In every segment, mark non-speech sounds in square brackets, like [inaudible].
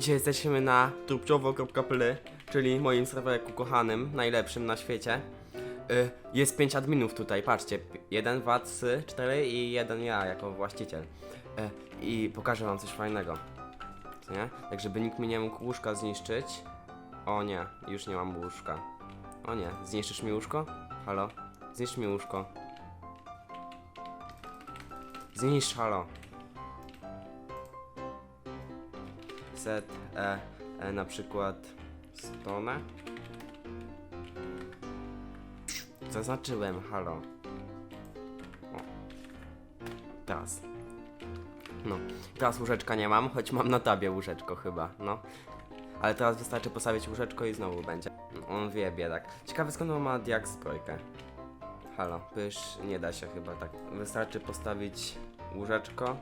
Dzisiaj jesteśmy na tubciowo.pl, czyli moim serwerku kochanym, najlepszym na świecie. Y, Jest 5 adminów tutaj, patrzcie. 1, 2, 3, 4 i jeden ja jako właściciel. Y, I pokażę wam coś fajnego. Nie? Tak żeby nikt mi nie mógł łóżka zniszczyć. O nie, już nie mam łóżka. O nie, zniszczysz mi łóżko? Halo? Zniszcz mi łóżko. Zniszcz, halo. Set e, e, na przykład stronę. Zaznaczyłem, halo. O. Teraz. No, teraz łóżeczka nie mam, choć mam na tabie łóżeczko chyba, no. Ale teraz wystarczy postawić łóżeczko i znowu będzie. On wie, biedak. Ciekawe skąd on ma diak zbrojkę. Halo, pysz, nie da się chyba tak. Wystarczy postawić łóżeczko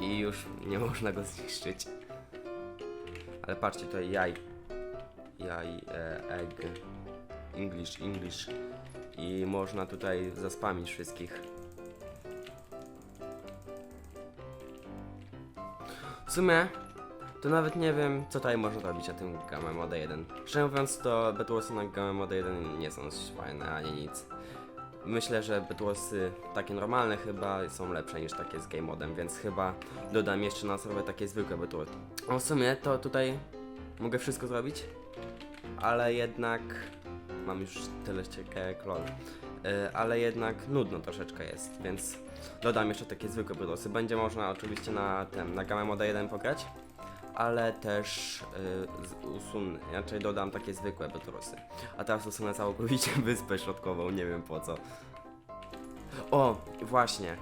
i już nie można go zniszczyć. Ale patrzcie, tutaj jaj. Jaj, e, egg. English, English. I można tutaj zaspamić wszystkich. W sumie, to nawet nie wiem, co tutaj można robić na tym Game Mode 1. Szczerze mówiąc, to Bedwarsy na Game Mode 1 nie są fajne ani nic. Myślę, że Bedwarsy takie normalne chyba są lepsze niż takie z Game Modem, więc chyba dodam jeszcze na serwer takie zwykłe Bedwarsy. O, w sumie to tutaj mogę wszystko zrobić, ale jednak mam już tyle ściekę jak LOL. Yy, ale jednak nudno troszeczkę jest, więc dodam jeszcze takie zwykłe Bedwarsy. Będzie można oczywiście na tym, na Game Mode 1 pograć, ale też yy, usunę, raczej dodam takie zwykłe Bedwarsy. A teraz usunę całkowicie [laughs] wyspę środkową, nie wiem po co. O, właśnie.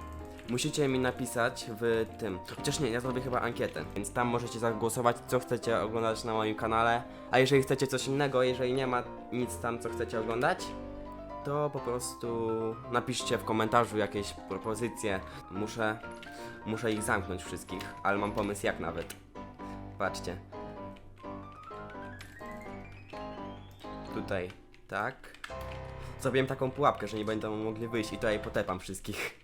Musicie mi napisać w tym. Chociaż nie, ja zrobię chyba ankietę, więc tam możecie zagłosować, co chcecie oglądać na moim kanale. A jeżeli chcecie coś innego, jeżeli nie ma nic tam, co chcecie oglądać, to po prostu napiszcie w komentarzu jakieś propozycje. Muszę, muszę ich zamknąć wszystkich, ale mam pomysł jak nawet. Patrzcie. Tutaj, tak. Zrobiłem taką pułapkę, że nie będą mogli wyjść i tutaj potepam wszystkich.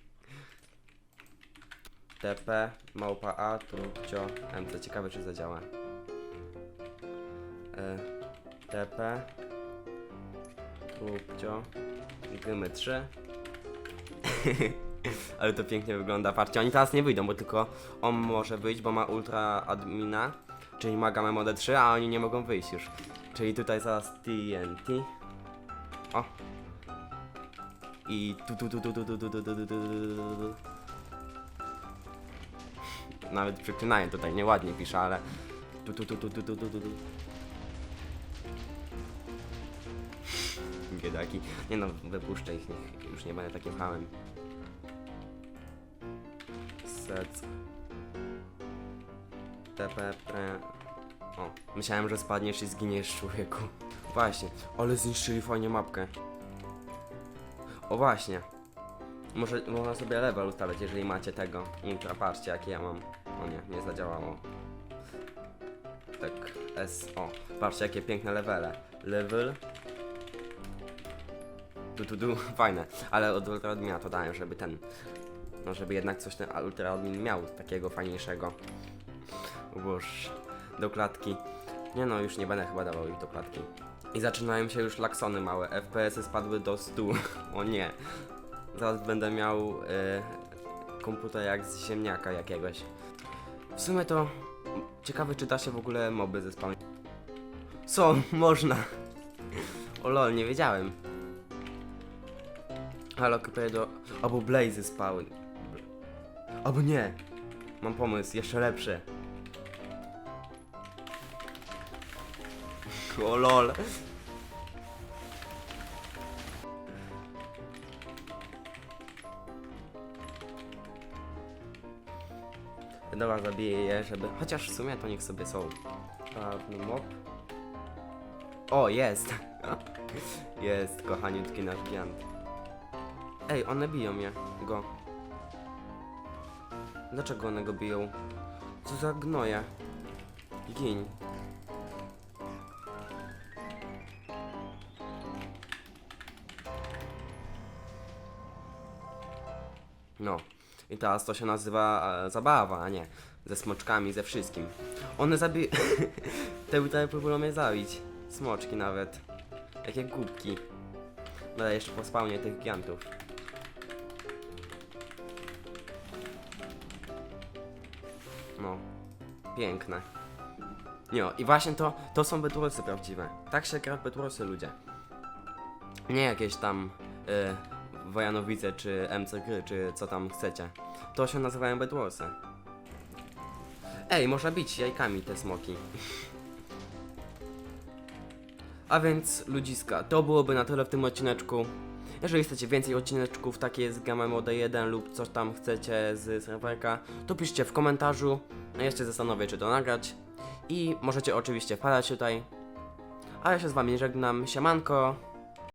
TP, małpa A, trupcio, MC. Ciekawe czy zadziała. E, TP, trupcio, gymy 3. [laughs] Ale to pięknie wygląda. Patrzcie, oni teraz nie wyjdą, bo tylko on może wyjść, bo ma ultra admina, czyli ma gamę mode 3, a oni nie mogą wyjść już. Czyli tutaj zaraz TNT. O. I tu tu tu tu tu tu tu tu tu tu tu Nawet przeklinają tutaj, nieładnie pisze, ale tu tu tu tu tu tu tu tu tu Biedaki. Nie no, wypuszczę ich, niech już nie będę takim hałem. Sec. TP. O, myślałem, że spadniesz i zginiesz człowieku. Właśnie, ale zniszczyli fajnie mapkę. O właśnie. Może, można sobie level ustawiać, jeżeli macie tego. Ultra, patrzcie jakie ja mam. O nie, nie zadziałało. Tak, S, o. Patrzcie jakie piękne levele. Level. Tu, tu, tu, fajne. Ale od Ultra Admina to dałem, żeby ten... No, żeby jednak coś ten Ultra Admin miał takiego fajniejszego. Boż, do klatki. Nie no, już nie będę chyba dawał ich do klatki. I zaczynają się już laksony małe. FPS-y spadły do 100. [laughs] o nie. Zaraz będę miał e, komputer jak z ziemniaka jakiegoś. W sumie to ciekawe czy da się w ogóle moby zespawnić. Co? [laughs] Można. O lol, nie wiedziałem. Halo, kupuję do... Albo Blazy spały. Albo nie. Mam pomysł, jeszcze lepszy. [laughs] O lol. Dobra, zabiję je, żeby... Chociaż w sumie to niech sobie są. Czarny mob. O, jest! [laughs] jest, kochaniutki nasz giant. Ej, one biją mnie. Go. Dlaczego one go biją? Co za gnoje? Gin. No. I teraz to się nazywa e, zabawa, a nie ze smoczkami, ze wszystkim. One zabi... [laughs] Te tutaj próbują mnie zabić. Smoczki nawet. Jakie głupki. Ale jeszcze po spawnie tych gigantów. No. Piękne. Nie, i właśnie to, to są Bedwarsy prawdziwe. Tak się gra w ludzie. Nie jakieś tam y, Wojanowice, czy MC gry, czy co tam chcecie. To się nazywają Bedwarsy. Ej, można bić jajkami te smoki. [laughs] A więc, ludziska, to byłoby na tyle w tym odcineczku. Jeżeli chcecie więcej odcineczków takie z Gamma Mode 1 lub coś tam chcecie z serwerka, to piszcie w komentarzu. Ja się zastanowię, czy to nagrać. I możecie oczywiście wpadać tutaj. A ja się z wami żegnam. Siemanko.